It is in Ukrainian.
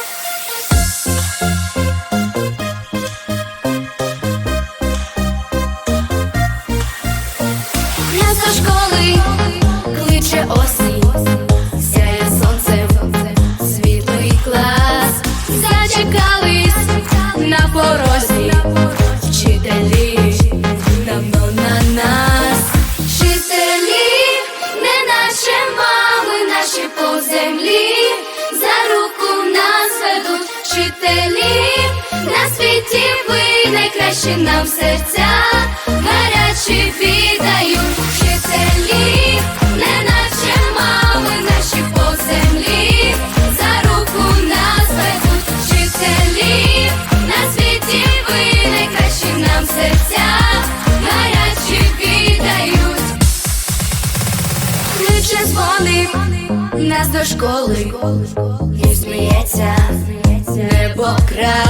Música вчителі, на світі ви найкращі нам серця, гарячі віддають вчителі, не наче мами, наші по землі, за руку нас ведуть вчителі, на світі ви найкращі нам серця, гарячі віддають. Ключе дзвонить нас до школи, і сміється ra